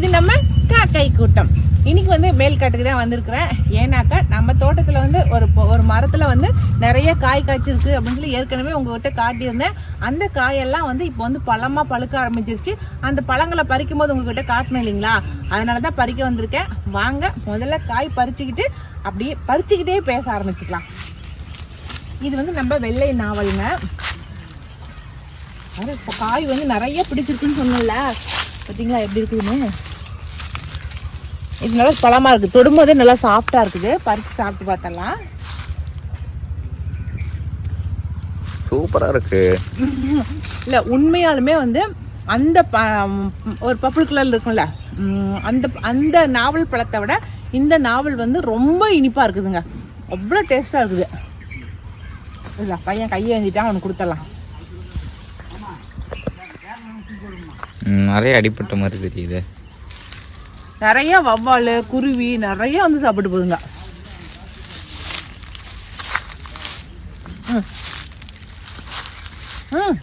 இது நம்ம காக்கை கூட்டம். இன்னைக்கு வந்து மேல்காட்டுக்கு தான் வந்திருக்கிறேன். ஏன்னாக்கா நம்ம தோட்டத்தில் வந்து ஒரு ஒரு மரத்தில் வந்து நிறைய காய் காய்ச்சிருக்கு அப்படின்னு சொல்லி ஏற்கனவே உங்ககிட்ட காட்டியிருந்தேன். அந்த காயெல்லாம் வந்து இப்போ வந்து பழமாக பழுக்க ஆரம்பிச்சிருச்சு. அந்த பழங்களை பறிக்கும் போது உங்ககிட்ட காட்டணும் இல்லைங்களா? அதனால தான் பறிக்க வந்திருக்கேன். வாங்க முதல்ல காய் பறிச்சுக்கிட்டு அப்படியே பறிச்சுக்கிட்டே பேச ஆரம்பிச்சுக்கலாம். இது வந்து நம்ம வெள்ளை நாவலுங்க. இப்போ காய் வந்து நிறைய பிடிச்சிருக்குன்னு சொன்னல பார்த்தீங்களா எப்படி இருக்குதுன்னு? இது நல்லா பழமா இருக்கு. தொடும்போதே நல்லா சாஃப்டா இருக்குது. பறிச்சு சாப்பிட்டு பார்த்தலாம் சூப்பரா இருக்கு. இல்ல உண்மையாலுமே வந்து அந்த ப- ஒரு பப்புள் கலர்ல இருக்கும்ல. அந்த அந்த நாவல் பழத்தை விட இந்த நாவல் வந்து ரொம்ப இனிப்பா இருக்குதுங்க. அவ்வளோ டேஸ்டா இருக்குது. இல்ல பையன் கையை ஏந்திட்டான் அவனுக்கு கொடுத்துடலாம். ம், நிறைய அடிப்பட்ட மாதிரி தெரியுது. நிறைய வவ்வால் குருவி நிறைய வந்து சாப்பிட்டு. ம்.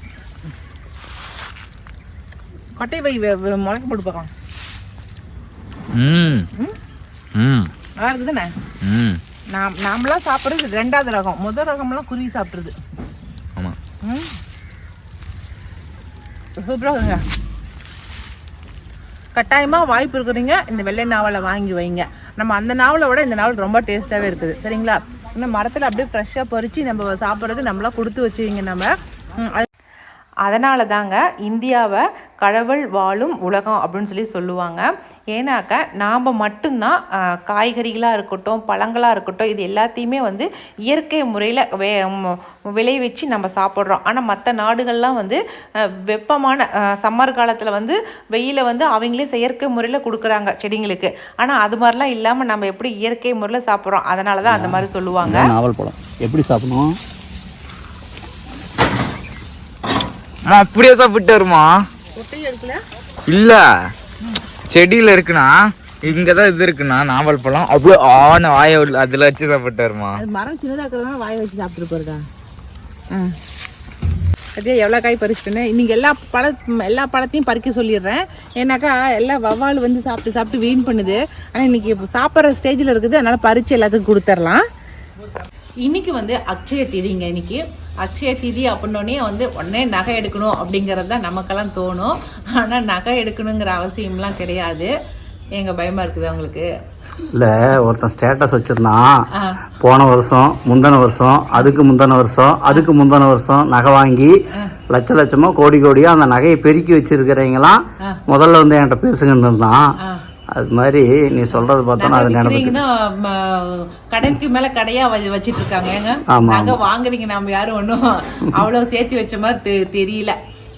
கொட்டை வே- முளைக்க போட்டு பார்க்கலாம். நல்லா இருக்குதுண்ணே ம். நாம் நாமளாம் சாப்பிட்றது ரெண்டாவது ரகம். முதல் ரகம்லாம் குருவி சாப்பிட்றது. ஆமா. ம். சூப்பராக இருக்குங்க. கட்டாயமாக வாய்ப்பு இருக்கிறீங்க இந்த வெள்ளை நாவலை வாங்கி வைங்க. நம்ம அந்த நாவலை விட இந்த நாவல் ரொம்ப டேஸ்ட்டாகவே இருக்குது. சரிங்களா? இன்னும் மரத்தில் அப்படியே ஃப்ரெஷ்ஷாக பறித்து நம்ம சாப்பிட்றது நம்மளா கொடுத்து வச்சுவீங்க நம்ம. அதனால தாங்க இந்தியாவை கடவுள் வாழும் உலகம் அப்படின்னு சொல்லி சொல்லுவாங்க. ஏன்னாக்க நாம் மட்டும்தான் காய்கறிகளாக இருக்கட்டும் பழங்களாக இருக்கட்டும் இது எல்லாத்தையுமே வந்து இயற்கை முறையில் வே விளைவிச்சு நம்ம சாப்பிட்றோம். ஆனால் மற்ற நாடுகள்லாம் வந்து வெப்பமான சம்மர் காலத்தில் வந்து வெயிலை வந்து அவங்களே செயற்கை முறையில் கொடுக்குறாங்க செடிங்களுக்கு. ஆனால் அது மாதிரிலாம் இல்லாமல் நம்ம எப்படி இயற்கை முறையில் சாப்பிட்றோம்? அதனால தான் அந்த மாதிரி சொல்லுவாங்க. நாவல் பழம் எப்படி சாப்பிடணும்? அம்மா அப்படியே சாப்பிட்டு வருமா? இல்ல. செடியில இருக்குண்ணா இங்கதான் இது இருக்குண்ணா நாவல் பழம் அப்படியே ஆன வாய உள்ள- அதுல வச்சு சாப்பிட்டு வருமா? அது மரம் சின்னதாக இருக்கிறதுனால வாயை வச்சு சாப்பிட்டு போறதா? ஆ. அதே எவ்வளோ காய் பறிச்சுட்டுன்னு. இன்னைக்கு எல்லா பழ எல்லா பழத்தையும் பறிக்க சொல்லிடுறேன். ஏன்னாக்கா எல்லா வவ்வால் வந்து சாப்பிட்டு சாப்பிட்டு வீண் பண்ணுது. ஆனால் இன்னைக்கு இப்போ சாப்பிட்ற ஸ்டேஜில் இருக்குது. அதனால் பறிச்சு எல்லாத்துக்கும் கொடுத்துர்லாம் இன்னைக்கு வந்து அக்ஷய தீதிங்க இன்னைக்கு. அக்ஷய தீதி அப்படின்னோடனே வந்து உடனே நகை எடுக்கணும் அப்படிங்கிறது தான் நமக்கெல்லாம் தோணும். ஆனால் நகை எடுக்கணுங்கிற அவசியம்லாம் கிடையாது. எங்க பயமா இருக்குது அவங்களுக்கு இல்லை ஒருத்தன் ஸ்டேட்டஸ் வச்சிருந்தான் போன வருஷம் முந்தின வருஷம் அதுக்கு முந்தின வருஷம் அதுக்கு முந்தின வருஷம் நகை வாங்கி லட்ச லட்சமா கோடி கோடியா அந்த நகையை பெருக்கி வச்சிருக்கிறவங்களாம். முதல்ல வந்து என்கிட்ட பேசுங்கன்னு இருந்தான். அது மாதிரி நீ சொல்றது பார்த்தோன்னா அது நினைப்பு கடைக்கு மேல கடையா வச்சிட்டு இருக்காங்க ஏங்க? நாங்க வாங்குறீங்க நம்ம யாரும் ஒண்ணும் அவ்வளவு சேர்த்து வச்ச மாதிரி தெரியல.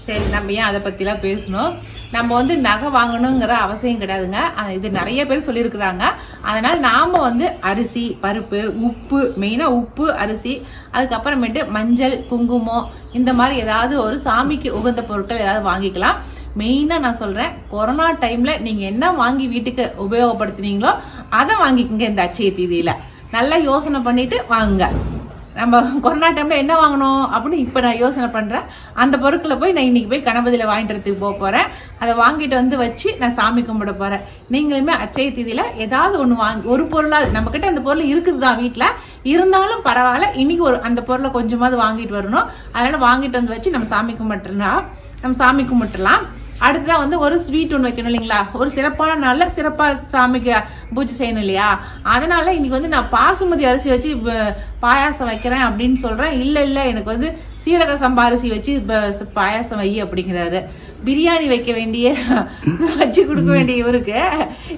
சரி நம்ம ஏன் அதை பத்திலாம் பேசணும்? நம்ம வந்து நகை வாங்கணுங்கிற அவசியம் கிடையாதுங்க. இது நிறைய பேர் சொல்லியிருக்கிறாங்க. அதனால் நாம் வந்து அரிசி பருப்பு உப்பு மெயினாக உப்பு அரிசி அதுக்கப்புறமேட்டு மஞ்சள் குங்குமம் இந்த மாதிரி ஏதாவது ஒரு சாமிக்கு உகந்த பொருட்கள் ஏதாவது வாங்கிக்கலாம். மெயினாக நான் சொல்கிறேன் கொரோனா டைமில் நீங்கள் என்ன வாங்கி வீட்டுக்கு உபயோகப்படுத்துனீங்களோ அதை வாங்கிக்கோங்க இந்த அச்சய தீதியில். நல்லா யோசனை பண்ணிவிட்டு வாங்குங்க. நம்ம கொரோனா டைமில் என்ன வாங்கணும் அப்படின்னு இப்போ நான் யோசனை பண்ணுறேன் அந்த பொருட்களை போய் நான் இன்னைக்கு போய் கணபதியில் வாங்கிட்டுறதுக்கு போக போகிறேன் அதை வாங்கிட்டு வந்து வச்சு நான் சாமி கும்பிட போகிறேன் நீங்களுமே அச்சய தீதியில் ஏதாவது ஒன்று வாங்கி ஒரு பொருளாக நம்மக்கிட்ட அந்த பொருள் இருக்குது தான் வீட்டில் இருந்தாலும் பரவாயில்ல இன்றைக்கி ஒரு அந்த பொருளை கொஞ்சமாவது வாங்கிட்டு வரணும். அதனால் வாங்கிட்டு வந்து வச்சு நம்ம சாமி கும்பிட்டுனா நம்ம சாமி கும்பிட்டுலாம் அடுத்ததான் வந்து ஒரு ஸ்வீட் ஒன்று வைக்கணும் இல்லைங்களா? ஒரு சிறப்பான நாளில் சிறப்பாக சாமிக்கு பூஜை செய்யணும் இல்லையா? அதனால இன்னைக்கு வந்து நான் பாசுமதி அரிசி வச்சு பாயாசம் வைக்கிறேன் அப்படின்னு சொல்கிறேன் இல்லை இல்லை எனக்கு வந்து சீரக சம்பா அரிசி வச்சு பாயாசம் வை அப்படிங்கிறாரு. பிரியாணி வைக்க வேண்டிய வச்சு கொடுக்க வேண்டிய இவருக்கு.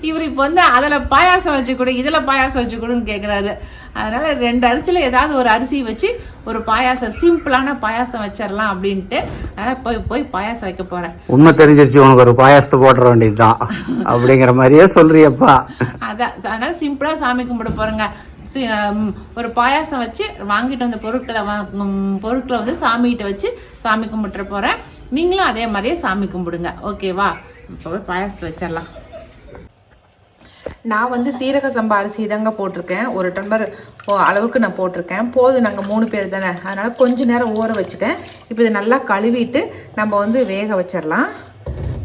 இவர் இப்போ வந்து அதில் பாயாசம் வச்சு கொடு இதில் பாயாசம் வச்சு கொடுன்னு கேட்குறாரு அதனால ரெண்டு அரிசியில் ஏதாவது ஒரு அரிசி வச்சு ஒரு பாயாசம் சிம்பிளான பாயாசம் வச்சிடலாம் அப்படின்ட்டு. அதனால போய் போய் பாயாசம் வைக்க போறேன். உண்மை தெரிஞ்சிருச்சு உனக்கு ஒரு பாயாசத்தை போட்டுற வேண்டியதுதான். அப்படிங்கிற மாதிரியே சொல்றியப்பா. அதான் அதனால சிம்பிளா சாமி கும்பிட போறேங்க. ஒரு பாயாசம் வச்சு வாங்கிட்டு வந்த பொருட்களை வா- பொருட்களை வந்து சாமிகிட்ட வச்சு சாமி கும்பிட்டுற போகிறேன் நீங்களும் அதே மாதிரியே சாமி கும்பிடுங்க. ஓகேவா இப்போ பாயாசத்தை வச்சிடலாம். நான் வந்து சீரக சம்பா அரிசி தாங்க போட்டிருக்கேன். ஒரு டம்ளர் அளவுக்கு நான் போட்டிருக்கேன். போதும் நாங்கள் மூணு பேர் தானே. அதனால் கொஞ்ச நேரம் ஊற வச்சுட்டேன். இப்போ இதை நல்லா கழுவிட்டு நம்ம வந்து வேக வச்சிடலாம்.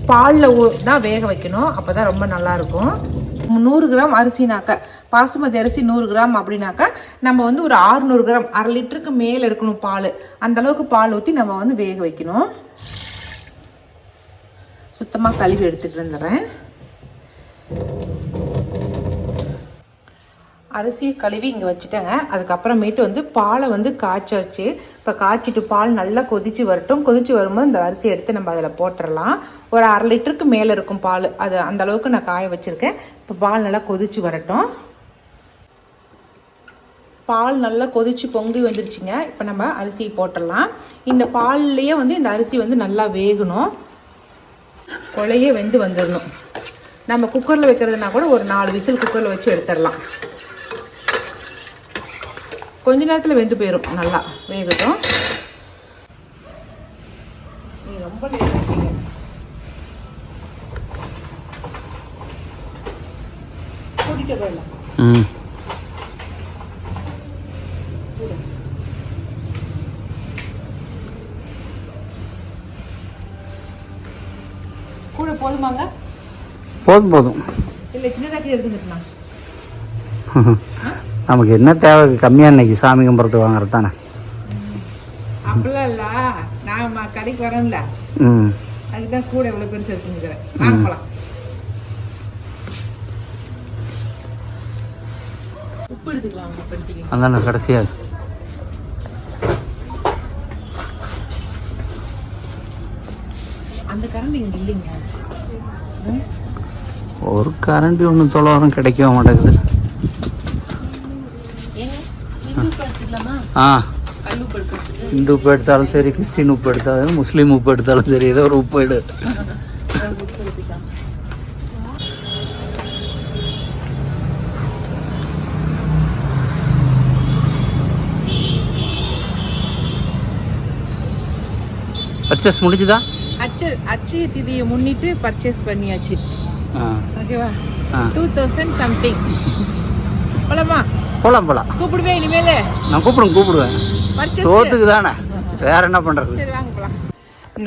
பாலில் ஊ தான் வேக வைக்கணும். அப்போ தான் ரொம்ப நல்லாயிருக்கும் நூறு கிராம் அரிசினாக்க பாசுமதி அரிசி நூறு கிராம் அப்படின்னாக்கா நம்ம வந்து ஒரு 600 கிராம் அரை லிட்டருக்கு மேலே இருக்கணும் பால். அந்த அளவுக்கு பால் ஊற்றி நம்ம வந்து வேக வைக்கணும். சுத்தமாக கழுவி எடுத்துகிட்டு வந்துடுறேன். அரிசியை கழுவி இங்கே வச்சுட்டேங்க. அதுக்கப்புறமேட்டு வந்து பாலை வந்து காய்ச்சாச்சு. இப்போ காய்ச்சிட்டு பால் நல்லா கொதிச்சு வரட்டும். கொதிச்சு வரும்போது இந்த அரிசியை எடுத்து நம்ம அதில் போட்டுடலாம் ஒரு அரை லிட்டருக்கு மேலே இருக்கும் பால். அது அந்த அளவுக்கு நான் காய வச்சுருக்கேன். இப்போ பால் நல்லா கொதிச்சு வரட்டும். பால் நல்லா கொதிச்சு பொங்கி வந்துருச்சுங்க. இப்போ நம்ம அரிசி போட்டுடலாம். இந்த பால்லையே வந்து இந்த அரிசி வந்து நல்லா வேகணும். கொலையே வெந்து வந்துடணும் நம்ம குக்கரில் வைக்கிறதுனா கூட ஒரு நாலு விசில் குக்கரில் வச்சு எடுத்துடலாம். கொஞ்ச நேரத்தில் வெந்து போயிடும் நல்லா வேகட்டும். நீ ரொம்ப கூட்டிகிட்டு போயிடலாம் போதும் போதும். நமக்கு என்ன தேவை? கம்மியாக இன்னைக்கு சாமி கும்பிட்றது வாங்குறது தானே. அப்படிலாம் இல்லை. நான் கடைக்கு வரேன்ல. ம். அதுக்குதான் கூட இவ்வளோ பெருசு எடுத்துக்கிறேன் வாங்க போகலாம் உப்பு எடுத்துக்கலாம் அதானே கடைசியாக அந்த கரண்ட் இங்கே இல்லைங்க? ஒரு கரண்டி ஒன்று தொலைவரம் கிடைக்க மாட்டேங்குது. ஆ. இந்து உப்பு எடுத்தாலும் சரி கிறிஸ்டின் உப்பு எடுத்தாலும் முஸ்லீம் உப்பு எடுத்தாலும் சரி ஏதோ ஒரு உப்பு எடு. பர்ச்சேஸ் முடிஞ்சுதா? அச்சு அச்சய திதியை முன்னிட்டு பர்ச்சேஸ் பண்ணியாச்சு. ஓகேவா டூ தௌசண்ட் சம்திங் போலாமா? போகலாம் போகலாம் கூப்பிடுவேன் இனிமேல். நான் கூப்பிடுவேன். கூப்பிடுவேன் சோத்துக்கு தானே வேற என்ன பண்ணுறது சரி வாங்க போலாம்.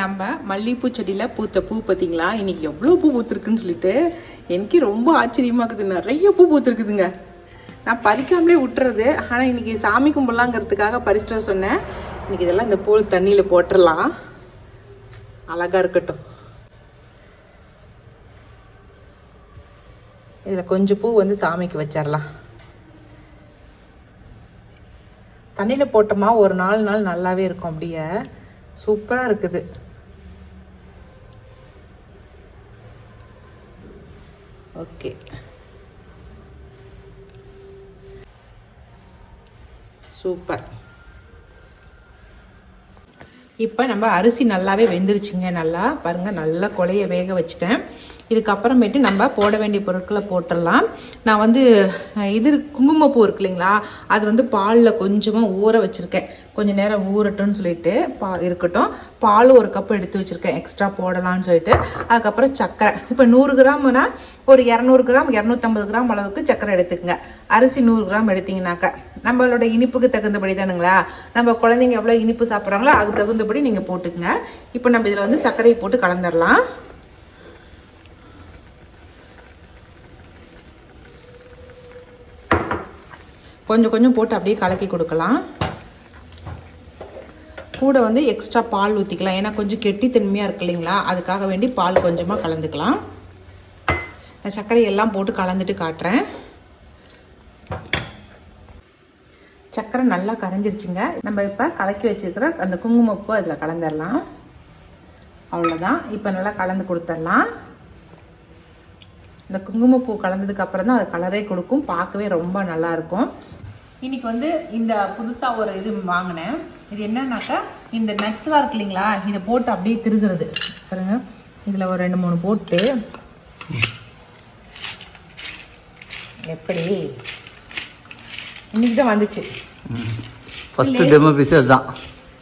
நம்ம மல்லிகைப்பூ செடியில் பூத்த பூ பார்த்தீங்களா? இன்னைக்கு எவ்வளோ பூ பூத்துருக்குன்னு சொல்லிட்டு எனக்கு ரொம்ப ஆச்சரியமா இருக்குது. நிறைய பூ பூத்துருக்குதுங்க. நான் பறிக்காமலே விட்டுறது. ஆனால் இன்னைக்கு சாமி கும்பிடலாங்கிறதுக்காக பறிச்சுட்டு சொன்னேன். இன்னைக்கு இதெல்லாம் இந்த பூ தண்ணியில் போட்டுடலாம் அழகா இருக்கட்டும். இதில் கொஞ்சம் பூ வந்து சாமிக்கு வச்சிடலாம் தண்ணியில் போட்டோமா ஒரு நாலு நாள் நல்லாவே இருக்கும் அப்படியே. சூப்பராக இருக்குது. ஓகே. சூப்பர். இப்போ நம்ம அரிசி நல்லாவே வெந்துருச்சுங்க நல்லா. பாருங்க நல்லா கொலையை வேக வச்சுட்டேன். இதுக்கப்புறமேட்டு நம்ம போட வேண்டிய பொருட்களை போட்டுடலாம். நான் வந்து இது குங்குமப்பூ இருக்கு இல்லைங்களா? அது வந்து பாலில் கொஞ்சமாக ஊற வச்சுருக்கேன். கொஞ்சம் நேரம் ஊறட்டும்னு சொல்லிட்டு பா இருக்கட்டும். பால் ஒரு கப் எடுத்து வச்சுருக்கேன். எக்ஸ்ட்ரா போடலாம்னு சொல்லிட்டு. அதுக்கப்புறம் சர்க்கரை. இப்போ நூறு கிராம்னா ஒரு இரநூறு கிராம் இரநூத்தம்பது கிராம் அளவுக்கு சர்க்கரை எடுத்துக்கங்க. அரிசி நூறு கிராம் எடுத்திங்கனாக்கா நம்மளோட இனிப்புக்கு தகுந்தபடி தானுங்களா? நம்ம குழந்தைங்க எவ்வளோ இனிப்பு சாப்பிட்றாங்களோ அதுக்கு தகுந்தபடி நீங்கள் போட்டுக்கங்க. இப்போ நம்ம இதில் வந்து சர்க்கரையை போட்டு கலந்துடலாம். கொஞ்சம் கொஞ்சம் போட்டு அப்படியே கலக்கி கொடுக்கலாம். கூட வந்து எக்ஸ்ட்ரா பால் ஊற்றிக்கலாம் ஏன்னா கொஞ்சம் கெட்டித்தன்மையாக இருக்கு இல்லைங்களா? அதுக்காக வேண்டி பால் கொஞ்சமாக கலந்துக்கலாம். நான் சர்க்கரை எல்லாம் போட்டு கலந்துட்டு காட்டுறேன். சர்க்கரை நல்லா கரைஞ்சிருச்சுங்க. நம்ம இப்போ கலக்கி வச்சுருக்கிற அந்த குங்குமப்பூ அதில் கலந்துடலாம் அவ்வளோதான் இப்போ நல்லா கலந்து கொடுத்துடலாம் இந்த குங்குமப்பூ கலந்ததுக்கு அப்புறம் தான் அது கலரே கொடுக்கும். பார்க்கவே ரொம்ப நல்லா இருக்கும். இன்னைக்கு வந்து இந்த புதுசாக ஒரு இது வாங்கினேன். இது என்னன்னாக்கா இந்த நட்ஸ்லாம் இருக்கு இல்லைங்களா? இதை போட்டு அப்படியே திருகுறது. பாருங்க. இதில் ஒரு ரெண்டு மூணு போட்டு. எப்படி? இன்னைக்கு தான் வந்துச்சு. ஃபஸ்ட்டு டெமோ பீஸ் அதுதான்.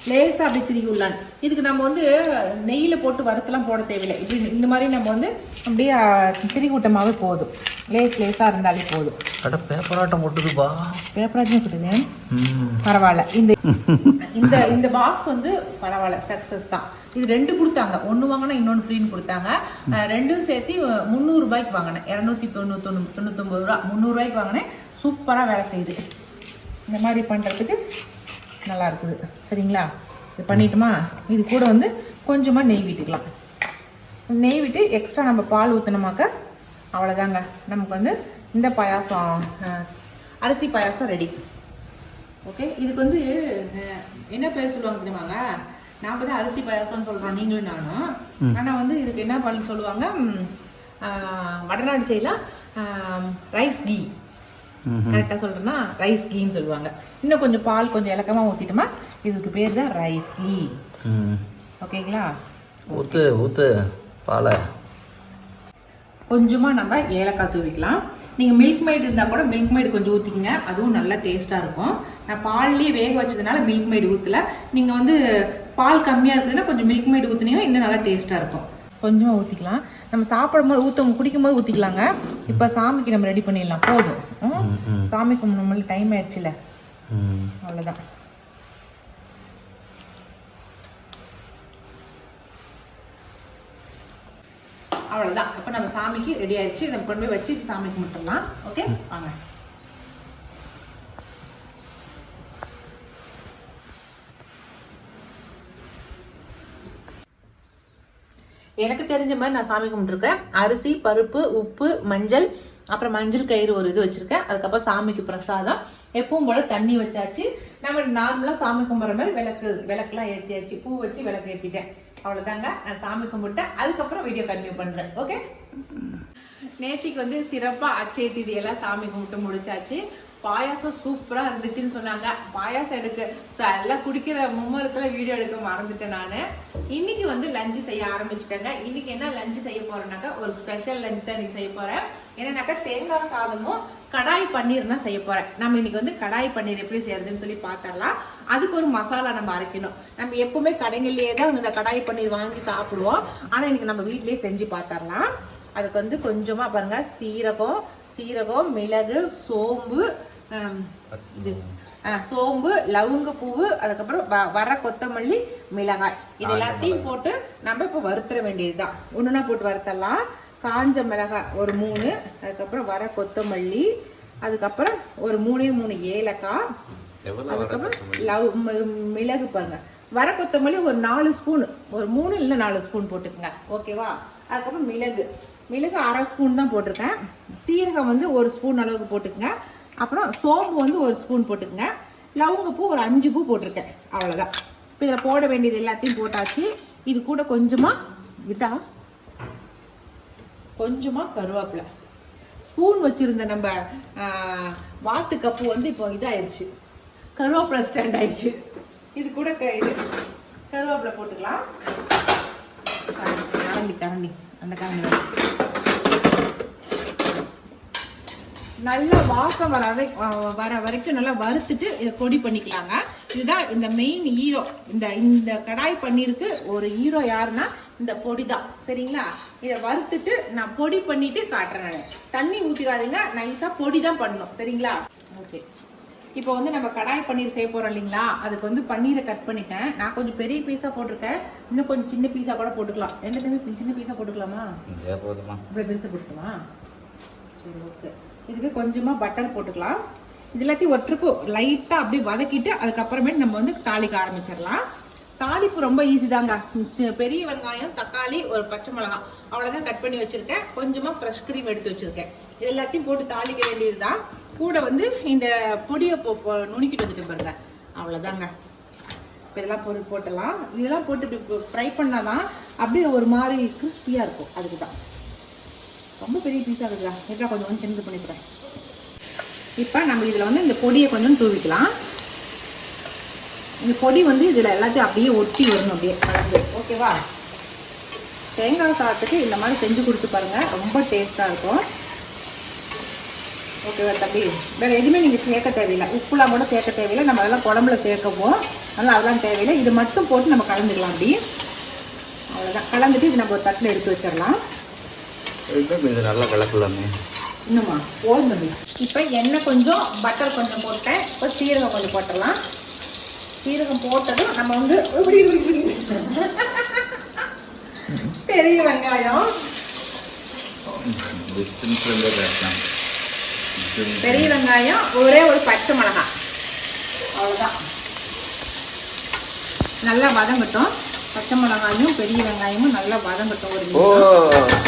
லேசாக அப்படி திருகி விடலாம் இதுக்கு நம்ம வந்து நெய்யில் போட்டு வறுத்தெல்லாம் போட தேவையில்லை. இப்படி இந்த மாதிரி நம்ம வந்து அப்படியே ஆ, திருகி விட்டமாவே போதும். லேஸ் லேஸாக இருந்தாலே போதும். அட பேப்பராட்டம் போட்டுதுப்பா பேப்பராஜும் கிட்டுது பரவாயில்ல. இந்த இந்த இந்த பாக்ஸ் வந்து பரவாயில்ல. சக்ஸஸ் தான். இது ரெண்டு கொடுத்தாங்க. ஒன்று வாங்கினா இன்னொன்று ஃப்ரீன்னு கொடுத்தாங்க. ரெண்டும் சேர்த்து முந்நூறு ரூபாய்க்கு வாங்கினேன். இரநூத்தி தொண்ணூத்தி தொண்ணூத்தொம்பது ரூபா. முந்நூறுரூவாய்க்கு வாங்கினேன். சூப்பராக வேலை செய்யுது. இந்த மாதிரி பண்ணுறதுக்கு நல்லா இருக்குது சரிங்களா? இது பண்ணிட்டுமா? இது கூட வந்து கொஞ்சமாக நெய் விட்டுக்கலாம். நெய் விட்டு எக்ஸ்ட்ரா நம்ம பால் ஊற்றினோமாக்க அவ்வளோதாங்க. நமக்கு வந்து இந்த பாயாசம் அரிசி பாயாசம் ரெடி ஓகே இதுக்கு வந்து என்ன பேர் சொல்லுவாங்க தெரியுமாங்க? நாம தான் அரிசி பாயாசம்னு சொல்றோம் நீங்களும் நானும். ஆனா வந்து இதுக்கு என்ன பண்ண சொல்லுவாங்க? வடநாடு சைட்லாம் ரைஸ் கீ கரெக்டாக சொல்றேன்னா ரைஸ் கீன்னு சொல்லுவாங்க. இன்னும் கொஞ்சம் பால் கொஞ்சம் இலக்கமா ஊத்திட்டோமா இதுக்கு பேர் தான் ரைஸ் கீ ஓகேங்களா? ஊத்து ஊத்து பாலை. கொஞ்சமா நம்ம ஏலக்காய் தூவிக்கலாம். நீங்க மில்க் மேட் இருந்தா கூட மில்க் மேட் கொஞ்சம் ஊத்திக்கங்க. அதுவும் நல்லா டேஸ்டா இருக்கும். நான் பால்லயே வேக வச்சதுனால மில்க் மேட் ஊத்தல. நீங்க வந்து பால் கம்மியா இருக்குதுன்னா கொஞ்சம் மில்க் மேட் ஊத்துனீங்கன்னா இன்னும் நல்லா டேஸ்டா இருக்கும். கொஞ்சமா ஊத்திக்கலாம். நம்ம சாப்பிடும் போது ஊத்த குடிக்கும் போது ஊத்திக்கலாங்க. இப்ப சாமிக்கு நம்ம ரெடி பண்ணிடலாம். போதும். ம்? சாமி கும்பிடணும் டைம் ஆயிடுச்சுல. அவ்வளவுதான். அவ்வளவுதான். அப்ப நம்ம சாமிக்கு ரெடி ஆயிடுச்சு. நம்ம கொண்டு போய் வச்சு சாமி கும்பிட்டுலாம் ஓகே? வாங்க. எனக்கு தெரிஞ்ச மாதிரி நான் சாமி கும்பிட்டுருக்கேன். அரிசி பருப்பு உப்பு மஞ்சள் அப்புறம் மஞ்சள் கயிறு ஒரு இது வச்சுருக்கேன். அதுக்கப்புறம் சாமிக்கு பிரசாதம். எப்பவும் போல தண்ணி வச்சாச்சு. நம்ம நார்மலாக சாமி கும்பிட்ற மாதிரி விளக்கு விளக்குலாம் ஏற்றியாச்சு பூ வச்சு விளக்கு ஏற்றிட்டேன் அவ்வளோதாங்க நான் சாமி கும்பிட்டேன் அதுக்கப்புறம் வீடியோ கண்டினியூ பண்ணுறேன் ஓகே நேத்திக்கு வந்து சிறப்பாக அச்சய தீதி எல்லாம் சாமி கும்பிட்டு முடிச்சாச்சு. பாயாசம் சூப்பரா இருந்துச்சுன்னு சொன்னாங்க. பாயாசம் எடுக்க ச- எல்லாம் குடிக்கிற மும்மரத்துல வீடியோ எடுக்க மறந்துட்டேன் நானு. இன்னைக்கு வந்து லஞ்சு செய்ய ஆரம்பிச்சிட்டேங்க. இன்னைக்கு என்ன லஞ்சு செய்ய போறேன்னாக்கா ஒரு ஸ்பெஷல் லஞ்ச் தான் இன்னைக்கு செய்ய போறேன். என்னன்னாக்கா தேங்காய் சாதமும் கடாய் பன்னீர் தான் செய்ய போறேன். நம்ம இன்னைக்கு வந்து கடாய் பன்னீர் எப்படி செய்யறதுன்னு சொல்லி பார்த்தரலாம் அதுக்கு ஒரு மசாலா நம்ம அரைக்கணும். நம்ம எப்பவுமே கடைகள்லயே தான் இந்த கடாய் பன்னீர் வாங்கி சாப்பிடுவோம். ஆனா இன்னைக்கு நம்ம வீட்லயே செஞ்சு பார்த்தரலாம் அதுக்கு வந்து கொஞ்சமா பாருங்க சீரகம் சீரகம் மிளகு சோம்பு இது. சோம்பு லவங்க பூவு அதுக்கப்புறம் வர கொத்தமல்லி மிளகாய். இது எல்லாத்தையும் போட்டு நம்ம இப்போ வறுத்துற வேண்டியதுதான். ஒண்ணுனா போட்டு வறுத்தரலாம். காஞ்ச மிளகாய் ஒரு மூணு அதுக்கப்புறம் வர கொத்தமல்லி அதுக்கப்புறம் ஒரு மூணே மூணு ஏலக்காய் அதுக்கப்புறம் லவ் மிளகு பாருங்க. வர கொத்தமல்லி ஒரு நாலு ஸ்பூன். ஒரு மூணு இல்லை நாலு ஸ்பூன் போட்டுக்கோங்க. ஓகேவா? அதுக்கப்புறம் மிளகு. மிளகு அரை ஸ்பூன் தான் போட்டிருக்கேன். சீரகம் வந்து ஒரு ஸ்பூன் அளவுக்கு போட்டுக்கங்க. அப்புறம் சோம்பு வந்து ஒரு ஸ்பூன் போட்டுக்கங்க. லவங்கப்பூ ஒரு அஞ்சு பூ போட்டிருக்கேன். அவ்வளோதான் இப்போ இதில் போட வேண்டியது எல்லாத்தையும் போட்டாச்சு. இது கூட கொஞ்சமாக விட்டா? கொஞ்சமாக கருவேப்பிலை. ஸ்பூன் வச்சுருந்த நம்ம வாத்து கப்பு வந்து இப்போ இதாயிருச்சு. கருவேப்பிலை ஸ்டாண்ட் ஆயிடுச்சு இது கூட க- இது கருவேப்பிலை போட்டுக்கலாம். கரண்டி கரண்டி. அந்த கரண்டி நல்லா வாசம் வர வர வரைக்கும் நல்லா வறுத்துட்டு இதை பொடி பண்ணிக்கலாங்க. இதுதான் இந்த மெயின் ஹீரோ இந்த இந்த கடாய் பண்ணிருக்கு ஒரு ஹீரோ யாருன்னா இந்த பொடி தான் சரிங்களா? இதை வறுத்துட்டு நான் பொடி பண்ணிட்டு காட்டுறேன். நான் தண்ணி ஊற்றிக்காதீங்க நைஸாக பொடி தான் பண்ணணும். சரிங்களா? ஓகே இப்போ வந்து நம்ம கடாய் பன்னீர் செய்ய போறோம் இல்லைங்களா? அதுக்கு வந்து பன்னீரை கட் பண்ணிட்டேன். நான் கொஞ்சம் பெரிய பீஸா போட்டிருக்கேன். இன்னும் கொஞ்சம் சின்ன பீஸா கூட போட்டுக்கலாம். என்ன தம்பி சின்ன பீஸா போட்டுக்கலாமா? போதுமா? இவ்வளோ பெருசு போட்டுக்கலாமா சரி ஓகே இதுக்கு கொஞ்சமா பட்டர் போட்டுக்கலாம். இது எல்லாத்தையும் ஒரு ட்ரிப்பு லைட்டாக அப்படியே வதக்கிட்டு அதுக்கப்புறமேட்டு நம்ம வந்து தாளிக்க ஆரம்பிச்சிடலாம். தாளிப்பு ரொம்ப ஈஸி தாங்க. பெரிய வெங்காயம் தக்காளி ஒரு பச்சை மிளகாய். அவ்வளோதான் கட் பண்ணி வச்சிருக்கேன். கொஞ்சமா ஃப்ரெஷ் க்ரீம் எடுத்து வச்சிருக்கேன். இது எல்லாத்தையும் போட்டு தாளிக்க வேண்டியது தான் கூட வந்து இந்த பொடியை போ நுணுக்கிட்டு வந்துட்டு பாருங்க. அவ்வளோதாங்க இப்போ இதெல்லாம் பொருள் போட்டலாம். இதெல்லாம் போட்டு இப்படி ஃப்ரை பண்ணாதான் அப்படியே ஒரு மாதிரி கிறிஸ்பியாக இருக்கும். அதுக்கு தான் ரொம்ப பெரிய பீஸாக இருக்குதா? இதெல்லாம் கொஞ்சம் கொஞ்சம் சின்னது பண்ணிக்கிறேன் இப்போ நம்ம இதில் வந்து இந்த பொடியை கொஞ்சம் தூவிக்கலாம். இந்த பொடி வந்து இதில் எல்லாத்தையும் அப்படியே ஒட்டி வரணும் அப்படியே. கலந்து. ஓகேவா? தேங்காய் சாதத்துக்கு இந்த மாதிரி செஞ்சு கொடுத்து பாருங்க. ரொம்ப டேஸ்ட்டாக இருக்கும். ஓகேவா தம்பி வேற எதுவுமே நீங்கள் சேர்க்க தேவையில்லை. உப்புலாம் கூட சேர்க்க தேவையில்லை. நம்ம அதெல்லாம் குழம்புல சேர்க்கவும். அதனால் அதெல்லாம் தேவையில்லை. இது மட்டும் போட்டு நம்ம கலந்துக்கலாம் அப்படி அவ்வளோதான் கலந்துட்டு இது நம்ம ஒரு தட்டில் எடுத்து வச்சிடலாம். இது நல்லா கலக்கலாமே இன்னுமா? போதும் தம்பி. இப்போ எண்ணெய் கொஞ்சம் பட்டர் கொஞ்சம் போட்டேன். இப்போ சீரகம் கொஞ்சம் போட்டுடலாம். சீரகம் போட்டதும் நம்ம வந்து இப்படி. பெரிய வெங்காயம். பெரிய வெங்காயம் ஒரே ஒரு பச்சை மிளகாய் அவ்வளோதான் நல்லா வதங்கட்டும். பச்சை மிளகாயும் பெரிய வெங்காயமும் நல்லா வதங்கட்டும் ஒரு ஓ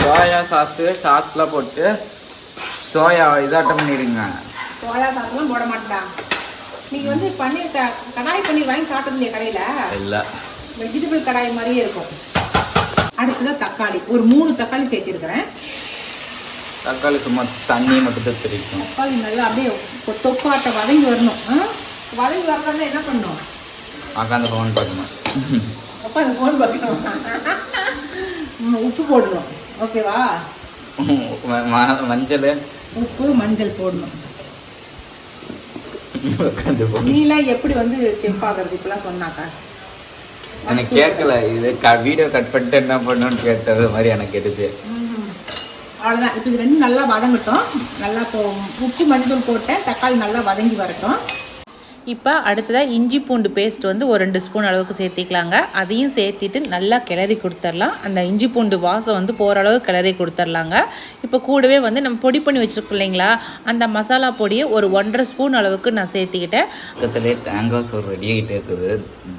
சோயா சாஸ் சாஸ்லாம் போட்டு சோயா இதாட்டம் பண்ணிடுங்க. சோயா சாஸ்லாம் போட மாட்டா நீங்க வந்து பன்னீர் கடாய் பன்னீர் வாங்கி இல்லையா கடையில? இல்லை. வெஜிடபிள் கடாய் மாதிரியே இருக்கும். அடுத்தது தக்காளி. ஒரு மூணு தக்காளி சேர்த்திருக்கிறேன். தக்காளி சும்மா தண்ணி மட்டும் தான் தெரிக்கும் தக்காளி நல்லா அப்படியே தொக்காட்ட வதங்கி வரணும்? வதங்கி வரதான் என்ன பண்ணணும் உட்காந்து ஃபோன் பார்க்கணும். அப்பா அந்த ஃபோன் பார்க்கணும். உப்பு போடணும். ஓகேவா மஞ்சள். உப்பு மஞ்சள் போடணும். உட்காந்து நீலாம் எப்படி வந்து செஃப் ஆகுறது? இப்பெல்லாம் சொன்னாக்கா. எனக்கு கேட்கல. இது வீடியோ கட் பண்ணிட்டு என்ன பண்ணணும்னு கேட்டது மாதிரி எனக்கு ம். அவ்வளோதான் இப்போ இது ரெண்டும் நல்லா வதங்கட்டும். நல்லா இப்போ உப்பு மஞ்சள் போட்டேன். தக்காளி நல்லா வதங்கி வரட்டும். இப்போ அடுத்ததாக இஞ்சி பூண்டு பேஸ்ட் வந்து ஒரு ரெண்டு ஸ்பூன் அளவுக்கு சேர்த்திக்கலாங்க. அதையும் சேர்த்திட்டு நல்லா கிளறி கொடுத்துர்லாம் அந்த இஞ்சி பூண்டு வாசம் வந்து போகிற அளவுக்கு கிளறி கொடுத்துர்லாங்க இப்போ கூடவே வந்து நம்ம பொடி பண்ணி வச்சுருக்கோம் இல்லைங்களா? அந்த மசாலா பொடியை ஒரு ஒன்றரை ஸ்பூன் அளவுக்கு நான் சேர்த்திக்கிட்டேன். பக்கத்துலேயே தேங்காய் சோறு ரெடி ஆகிட்டே இருக்குது.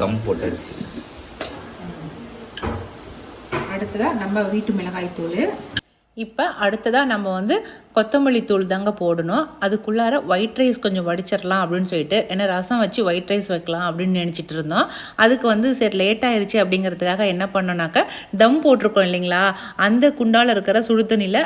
தம் போட்டுருச்சு அடுத்ததாக நம்ம வீட்டு மிளகாய் தூள் இப்போ அடுத்ததாக நம்ம வந்து கொத்தமல்லி தூள் தாங்க போடணும். அதுக்குள்ளார ஒயிட் ரைஸ் கொஞ்சம் வடிச்சிடலாம் அப்படின்னு சொல்லிட்டு ஏன்னா ரசம் வச்சு ஒயிட் ரைஸ் வைக்கலாம் அப்படின்னு நினச்சிட்டு இருந்தோம். அதுக்கு வந்து சரி லேட் ஆயிடுச்சு அப்படிங்கிறதுக்காக என்ன பண்ணோம்னாக்க தம் போட்டிருக்கோம் இல்லைங்களா? அந்த குண்டால இருக்கிற சுடு தண்ணியில்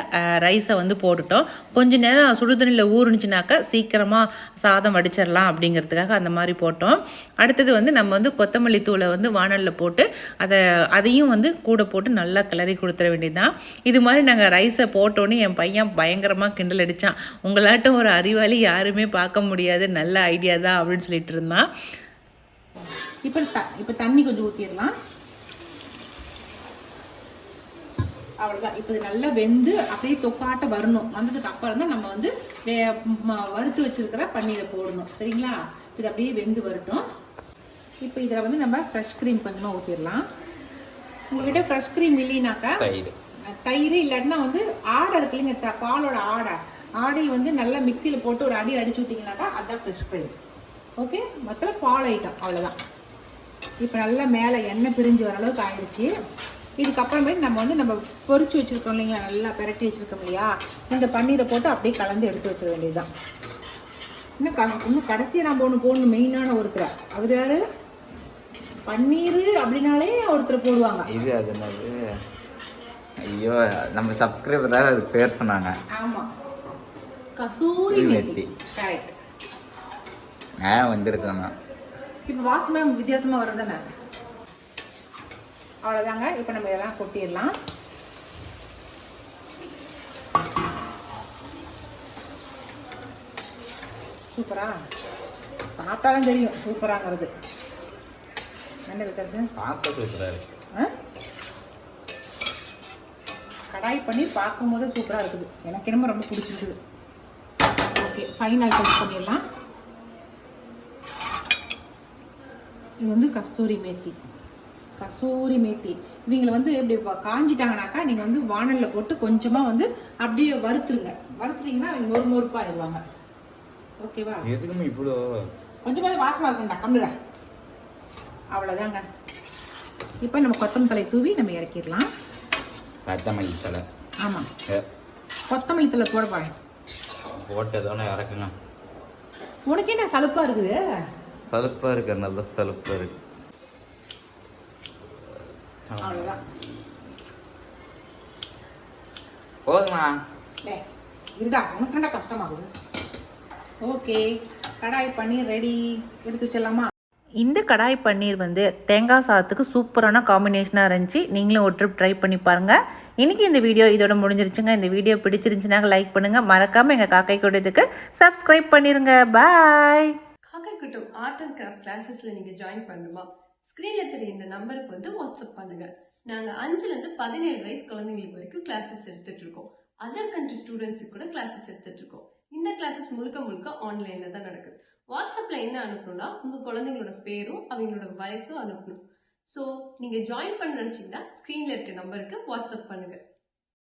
ரைஸை வந்து போட்டுட்டோம். கொஞ்ச நேரம் சுடு தண்ணியில் ஊறுனுச்சுனாக்கா சீக்கிரமாக சாதம் வடிச்சிடலாம் அப்படிங்கிறதுக்காக அந்த மாதிரி போட்டோம். அடுத்தது வந்து நம்ம வந்து கொத்தமல்லி தூளை வந்து வானலில் போட்டு அதை அதையும் வந்து கூட போட்டு நல்லா கிளறி கொடுத்துட வேண்டியதுதான். இது மாதிரி நாங்கள் ரைஸை போட்டோன்னே என் பையன் பயங்கரமாக கிண்டல் அடித்தான் உங்களாட்டம் ஒரு அறிவாளி யாருமே பார்க்க முடியாது. நல்ல ஐடியா தான் அப்படின்னு சொல்லிட்டு இருந்தான். இப்போ த இப்போ தண்ணி கொஞ்சம் ஊற்றிடலாம் அவ்வளோதான் இப்போ இது நல்லா வெந்து அப்படியே தொக்காட்ட வரணும். வந்ததுக்கு அப்புறம் தான் நம்ம வந்து வே- வறுத்து வச்சிருக்கிற பன்னீரை போடணும். சரிங்களா? இது அப்படியே வெந்து வரட்டும். இப்போ இதில் வந்து நம்ம ஃப்ரெஷ் க்ரீம் கொஞ்சமாக ஊற்றிடலாம் உங்கள்கிட்ட ஃப்ரெஷ் க்ரீம் இல்லைனாக்கா தயிர் இல்லைன்னா வந்து ஆடை இருக்கு இல்லைங்க த- பாலோட ஆடை. ஆடை வந்து நல்லா மிக்சியில் போட்டு ஒரு அடி அடிச்சு விட்டிங்கனாக்கா அதுதான் ஃப்ரெஷ் க்ரீம் ஓகே மொத்தம் பால் ஐட்டம் அவ்வளோதான் இப்போ நல்லா மேலே எண்ணெய் பிரிஞ்சு வர அளவுக்கு ஆயிடுச்சு இதுக்கப்புறமேட்டு நம்ம வந்து நம்ம பொறிச்சு வச்சுருக்கோம் இல்லைங்களா நல்லா பிரட்டி வச்சுருக்கோம் இல்லையா இந்த பன்னீரை போட்டு அப்படியே கலந்து எடுத்து வச்சிட வேண்டியதுதான். இன்னும் க இன்னும் கடைசியாக நம்ம ஒன்று போடணும் மெயினான ஒருத்தர். அவர் யார்? பன்னீர் அப்படின்னாலே ஒருத்தர் போடுவாங்க. இது அது என்னது? ஐயோ நம்ம சப்ஸ்கிரைபர் தான் அது பேர் சொன்னாங்க. ஆமா. கசூரி மேத்தி. கரெக்ட் ஆ வந்துருச்சாங்க இப்போ வாசமே வித்தியாசமா வருதுதானே அவ்வளோதாங்க இப்போ நம்ம இதெல்லாம் கொட்டிடலாம். சூப்பரா? சாப்பிட்டாலும் தெரியும் சூப்பராங்கிறது. என்ன வித்தியாசம்? பார்க்க சூப்பராக ஆ? கடாய் பண்ணி பார்க்கும்போது சூப்பராக இருக்குது. எனக்கு என்னமோ ரொம்ப பிடிச்சிருக்குது. ஓகே ஃபைனல் டச் பண்ணிடலாம். இது வந்து கஸ்தூரி மேத்தி. கஸ்தூரி மேத்தி. இவங்களை வந்து இப்படி ப- காஞ்சிட்டாங்கனாக்கா நீங்கள் வந்து வானலில் போட்டு கொஞ்சமாக வந்து அப்படியே வறுத்துருங்க. வறுத்துட்டீங்கன்னா அவங்க மொறு மொறுப்பாக ஆயிடுவாங்க. ஓகேவா எதுக்குமே இவ்வளோ கொஞ்சமாவது வாசமாக இருக்கும்டா கம்மிடா அவ்வளோதாங்க இப்போ நம்ம கொத்தமல்லி தூவி நம்ம இறக்கிடலாம். ரத்தமல்லி தலை ஆமாம் கொத்தமல்லி தலை போட பாரு போட்டதோட இறக்குங்க. உனக்கு என்ன சலுப்பாக இருக்குது? சலுப்பாக இருக்கு நல்ல சலுப்பாக இருக்கு. அவ்வளோதான் போதுமா? இருடா உனக்கு என்ன கஷ்டமாகுது. Okay kadai paneer ready. எடுத்து வச்சிடலாமா? இந்த கடாய் பன்னீர் வந்து தேங்காய் சாதத்துக்கு சூப்பரான காம்பினேஷனாக இருந்துச்சு. நீங்களும் ஒரு ட்ரிப் ட்ரை பண்ணி பாருங்கள் இன்றைக்கி இந்த வீடியோ இதோட முடிஞ்சிருச்சுங்க. இந்த வீடியோ பிடிச்சிருந்துச்சுன்னா லைக் பண்ணுங்கள் மறக்காமல் எங்கள் காக்கை கூட்டத்துக்கு சப்ஸ்கிரைப் பண்ணிடுங்க பாய் காக்கை இருக்கட்டும் ஆர்ட் அண்ட் கிராஃப்ட் கிளாஸஸில் நீங்கள் ஜாயின் பண்ணணுமா ஸ்க்ரீனில் தெரிய இந்த நம்பருக்கு வந்து வாட்ஸ்அப் பண்ணுங்கள் நாங்கள் அஞ்சுலேருந்து பதினேழு வயசு குழந்தைங்களுக்கு வரைக்கும் கிளாஸஸ் எடுத்துட்டு இருக்கோம். அதர் கண்ட்ரி ஸ்டூடெண்ட்ஸுக்கு கூட கிளாஸஸ் எடுத்துகிட்ருக்கோம் இந்த கிளாஸஸ் முழுக்க முழுக்க ஆன்லைனில் தான் நடக்குது. வாட்ஸ்அப்பில் என்ன அனுப்பணும்னா உங்கள் குழந்தைங்களோட பேரும் அவங்களோட வயசும் அனுப்பணும். ஸோ நீங்கள் ஜாயின் பண்ண நினைச்சீங்கன்னா ஸ்க்ரீனில் இருக்க நம்பருக்கு வாட்ஸ்அப் பண்ணுங்கள்